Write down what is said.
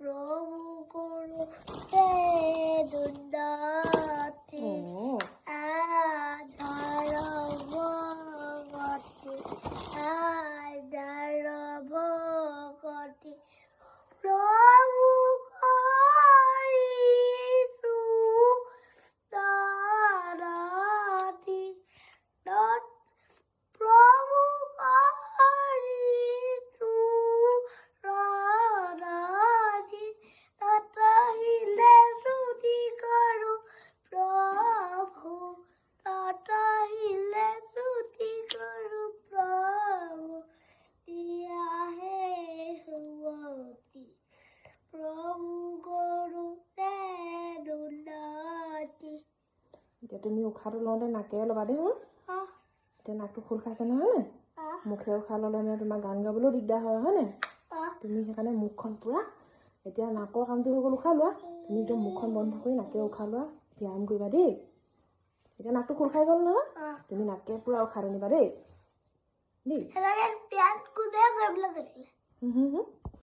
罗布。এতিয়া তুমি উশাহটো লওঁতে নাকেৰে ল'বা দেই হ'ল এতিয়া নাকটো খোল খাইছে নহয় নে মুখে উশাহ ল'লে মানে তোমাৰ গান গাবলৈও দিগদাৰ হয় হয়নে? তুমি সেইকাৰণে মুখখন পূৰা এতিয়া নাকৰ কামটো হৈ গ'ল উশাহ লোৱা। তুমি একদম মুখখন বন্ধ কৰি নাকে উশাহ লোৱা ব্যায়াম কৰিবা দেই। এতিয়া নাকটো খোল খাই গ'ল নহয় তুমি নাকে পূৰা উশাহ আনিবা দেই। দেই। কোনে কৰিবলৈ